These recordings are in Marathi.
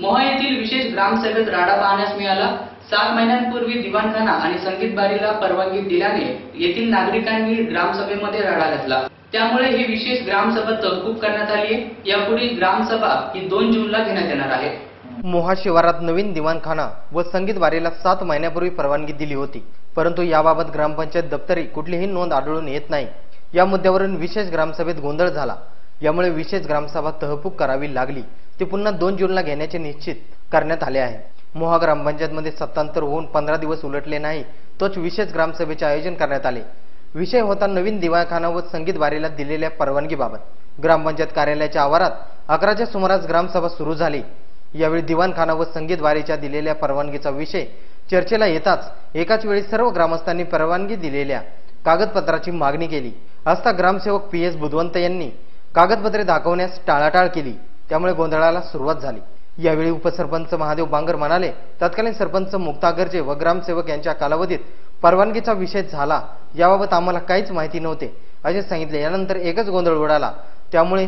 मोहा येथील विशेष ग्रामसभेत राडा पाहण्यास मिळाला. सात महिन्यांपूर्वी दिवाणखाना आणि संगीत बारीला परवानगी दिल्याने येथील नागरिकांनी ग्रामसभेमध्ये राडा घातला. त्यामुळे ही विशेष ग्रामसभा तहकूब करण्यात आली आहे. यापुढील ग्रामसभा ही दोन जूनला घेण्यात येणार आहे. मोहा शिवारात नवीन दिवाणखाना व संगीत वारीला सात महिन्यापूर्वी परवानगी दिली होती. परंतु याबाबत ग्रामपंचायत दप्तरी कुठलीही नोंद आढळून येत नाही. या मुद्द्यावरून विशेष ग्रामसभेत गोंधळ झाला. यामुळे विशेष ग्रामसभा तहकूब करावी लागली. ते पुन्हा दोन जूनला घेण्याचे निश्चित करण्यात आले आहे. मोहा ग्रामपंचायतमध्ये सत्तांतर होऊन पंधरा दिवस उलटले नाही तोच विशेष ग्रामसभेचे आयोजन करण्यात आले. विषय होता नवीन दिवाणखाना व संगीत वारीला दिलेल्या परवानगीबाबत. ग्रामपंचायत कार्यालयाच्या आवारात अकराच्या सुमारास ग्रामसभा सुरू झाली. यावेळी दिवाणखाना व संगीत वारीच्या दिलेल्या परवानगीचा विषय चर्चेला येताच एकाच वेळी सर्व ग्रामस्थांनी परवानगी दिलेल्या कागदपत्राची मागणी केली. असता ग्रामसेवक पी एस बुधवंत यांनी कागदपत्रे दाखवण्यास टाळाटाळ केली. त्यामुळे गोंधळाला सुरुवात झाली. यावेळी उपसरपंच महादेव बांगर म्हणाले तत्कालीन सरपंच मुक्ता गर्जे व ग्रामसेवक यांच्या कालावधीत परवानगीचा विषय झाला. याबाबत आम्हाला काहीच माहिती नव्हते. असे सांगितले. यानंतर एकच गोंधळ उडाला. त्यामुळे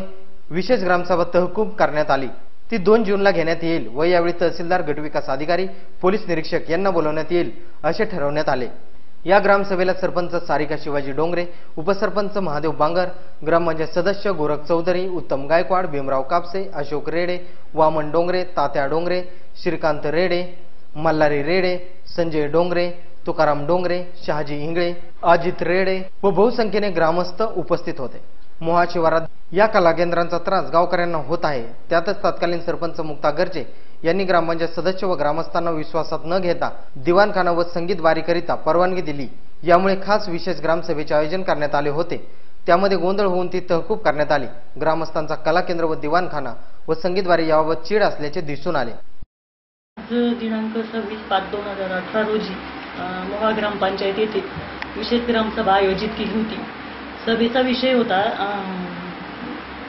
विशेष ग्रामसभा तहकूब करण्यात आली. ती दोन जूनला घेण्यात येईल व यावेळी तहसीलदार गटविकास अधिकारी पोलीस निरीक्षक यांना बोलवण्यात येईल असे ठरवण्यात आले. या ग्रामसभेला सरपंच सारिका शिवाजी डोंगरे उपसरपंच महादेव बांगर ग्रामपंचायत सदस्य गोरख चौधरी उत्तम गायकवाड भीमराव कापसे अशोक रेडे वामन डोंगरे तात्या डोंगरे श्रीकांत रेडे मल्हारी रेडे संजय डोंगरे तुकाराम डोंगरे शहाजी इंगळे अजित रेडे व बहुसंख्येने ग्रामस्थ उपस्थित होते. मोहा शिवारात या कला केंद्रांचा त्रास गावकऱ्यांना होत आहे. त्यातच तत्कालीन सरपंच मुक्ता गर्जे यांनी ग्रामपंचायत सदस्य व ग्रामस्थांना विश्वासात न घेता दिवाणखाना व संगीत वारीकरिता परवानगी दिली. यामुळे खास विशेष ग्रामसभेचे आयोजन करण्यात आले होते. त्यामध्ये गोंधळ होऊन ती तहकूब करण्यात आली. ग्रामस्थांचा कला केंद्र व दिवाणखाना व संगीत वारी याबाबत चीड असल्याचे दिसून आले. दिनांक सव्वीस पाच दोन हजार अठरा रोजी मोहा ग्रामपंचायत येथे विशेष ग्रामसभा आयोजित केली होती. सभेचा विषय होता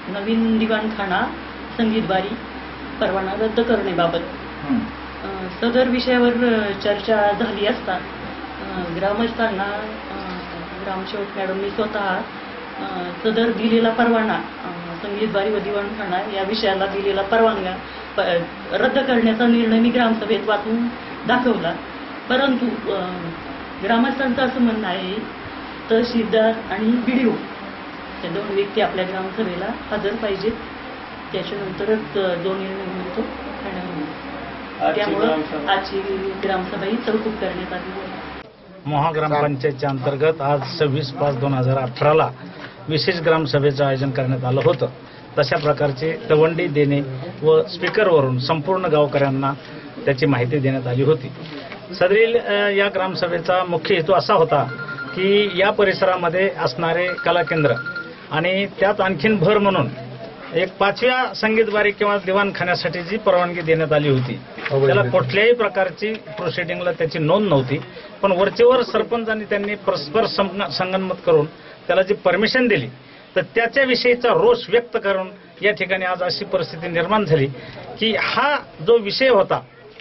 नवीन दिवाणखाना संगीतबारी परवाना रद्द करण्याबाबत. सदर विषयावर चर्चा झाली असता ग्रामस्थांना ग्रामसेवक मॅडमनी स्वतः सदर दिलेला परवाना संगीतबारी व दिवाणखाना या विषयाला दिलेला परवानगा प- रद्द करण्याचा निर्णय मी ग्रामसभेत वाचून दाखवला. परंतु ग्रामस्थांचं असं म्हणणं आहे तहसीलदार आणि बीडीओ त्या दोन व्यक्ती आपल्या ग्रामसभेला हजर पाहिजेत. त्याच्यानंतरच जो निर्णय होईल तो फायनल होईल त्यामुळं आजची ग्रामसभा ही तहकूब करण्यात आली आहे. मोहा ग्रामपंचायतच्या अंतर्गत आज सव्वीस पाच दोन हजार अठराला विशेष ग्रामसभेचं आयोजन करण्यात आलं होतं. तशा प्रकारचे दवंडी देणे व स्पीकरवरून संपूर्ण गावकऱ्यांना त्याची माहिती देण्यात आली होती. सदरील या ग्रामसभेचा मुख्य हेतू असा होता की या परिसरामध्ये असणारे कला केंद्र आणि त्यात आणखीन भर म्हणून एक पाचव्या संगीतबारी किंवा दिवाणखान्यासाठी जी परवानगी देण्यात आली होती त्याला कुठल्याही प्रकारची प्रोसिडिंगला त्याची नोंद नव्हती. पण वरचेवर सरपंचांनी त्यांनी परस्पर संग- संगनमत करून त्याला जी परमिशन दिली तर त्याच्याविषयीचा रोष व्यक्त करून या ठिकाणी आज अशी परिस्थिती निर्माण झाली की हा जो विषय होता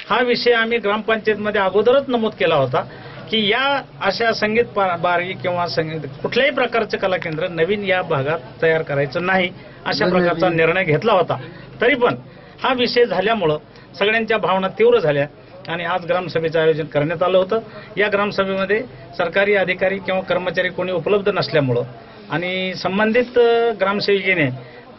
हा विषय आम्ही ग्रामपंचायतमध्ये अगोदरच नमूद केला होता. की या अशा संगीत पा- बारी किंवा संगीत कुठल्याही प्रकारचं कला केंद्र नवीन या भागात तयार करायचं नाही अशा प्रकारचा निर्णय घेतला होता. तरी पण हा विषय झाल्यामुळं सगळ्यांच्या भावना तीव्र झाल्या आणि आज ग्रामसभेचं आयोजन करण्यात आलं होतं. या ग्रामसभेमध्ये सरकारी अधिकारी किंवा कर्मचारी कोणी उपलब्ध नसल्यामुळं आणि संबंधित ग्रामसेविकेने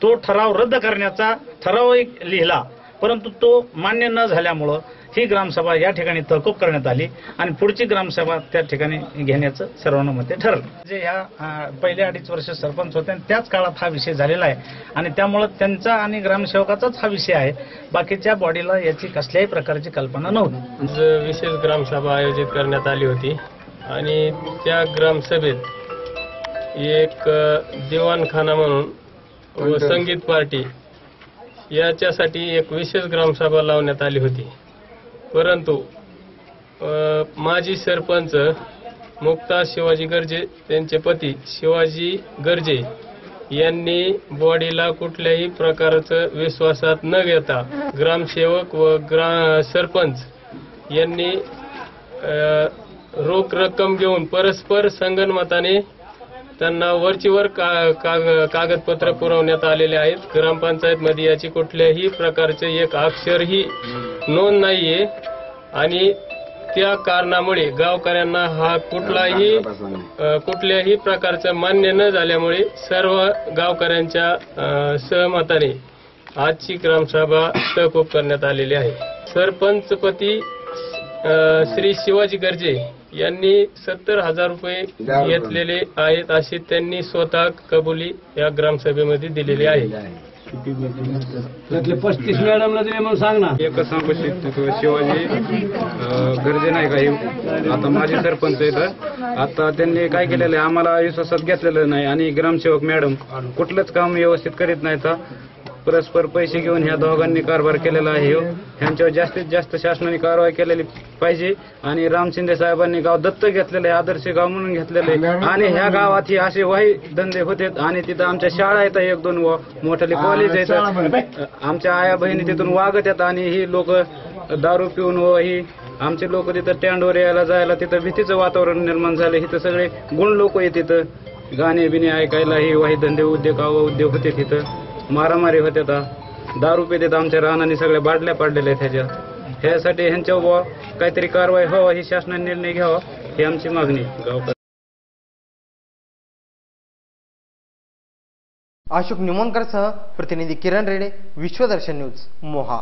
तो ठराव रद्द करण्याचा ठराव एक लिहिला. परंतु तो मान्य न झाल्यामुळं ही ग्रामसभा या ठिकाणी तहकूब करण्यात आली आणि पुढची ग्रामसभा त्या ठिकाणी घेण्याचं सर्वानुमते ठरलं. जे ह्या अं, पहिल्या अडीच वर्ष सरपंच होते आणि त्याच काळात हा विषय झालेला आहे. आणि त्यामुळं त्यांचा आणि ग्रामसेवकाचाच हा विषय आहे. बाकीच्या बॉडीला याची कसल्याही प्रकारची कल्पना नव्हती. आज विशेष ग्रामसभा आयोजित करण्यात आली होती. आणि त्या ग्रामसभेत एक दिवाणखाना म्हणून व संगीत पार्टी याच्यासाठी एक विशेष ग्रामसभा लावण्यात आली होती. परंतु माजी सरपंच मुक्ता शिवाजी गर्जे त्यांचे पती शिवाजी गर्जे यांनी बॉडीला कुठल्याही प्रकारचं विश्वासात न घेता ग्रामसेवक व ग्रा सरपंच यांनी रोख रक्कम घेऊन परस्पर संगनमताने त्यांना वरचीवर का काग- कागदपत्र पुरवण्यात आलेले आहेत. ग्रामपंचायतमध्ये याची कुठल्याही प्रकारचे एक अक्षरही नोंद नाहीये. आणि त्या कारणामुळे गावकऱ्यांना हा कुठलाही कुठल्याही प्रकारचं मान्य न झाल्यामुळे सर्व गावकऱ्यांच्या सहमताने आजची ग्रामसभा तहकूब करण्यात आलेली आहे. सरपंचपती श्री शिवाजी गर्जे यांनी सत्तर हजार रुपये घेतलेले आहेत अशी त्यांनी स्वतः कबुली या ग्रामसभेमध्ये दिलेली आहे. त्यातले पस्तीस मॅडमला दिले म्हणून सांग ना. एकच सांगू शकतो शिवाजी. गरजे नाही काही. आता माझे सरपंच इथं आता त्यांनी काय केलेलं आहे? आम्हाला विश्वासात घेतलेलं नाही. आणि ग्रामसेवक मॅडम कुठलंच काम व्यवस्थित करीत नाहीत. परस्पर पैसे घेऊन ह्या दोघांनी कारभार केलेला आहे ह्यो. ह्यांच्यावर जास्तीत जास्त शासनाने कारवाई केलेली पाहिजे आणि राम शिंदे साहेबांनी गाव दत्तक घेतलेलं आहे आदर्श गाव म्हणून घेतलेलं आहे. आणि ह्या गावात ही असे वाही धंदे होते आणि तिथं आमच्या शाळा आहेत एक दोन व- मोठाले कॉलेज आहेत. आमच्या आया बहिणी तिथून वागत येतात आणि ही लोक दारू पिऊन व ही आमचे लोक तिथं स्टँडवर यायला जायला तिथं भीतीचं वातावरण निर्माण झालं. इथं सगळे गुण लोक आहेत तिथं गाणे बिणे ऐकायला ही वाही धंदे उद्योग उद्योग होते तिथं. मारामारी होते दारू पितात आमच्या रानाने सगळ्या बाटल्या पाडलेल्या आहेत ह्याच्या ह्यासाठी ह्यांच्या बुवा काहीतरी कारवाई व्हावा ही शासनाने निर्णय घ्यावा ही आमची मागणी गावकर अशोक निमोणकर सह प्रतिनिधी किरण रेडे विश्वदर्शन न्यूज मोहा.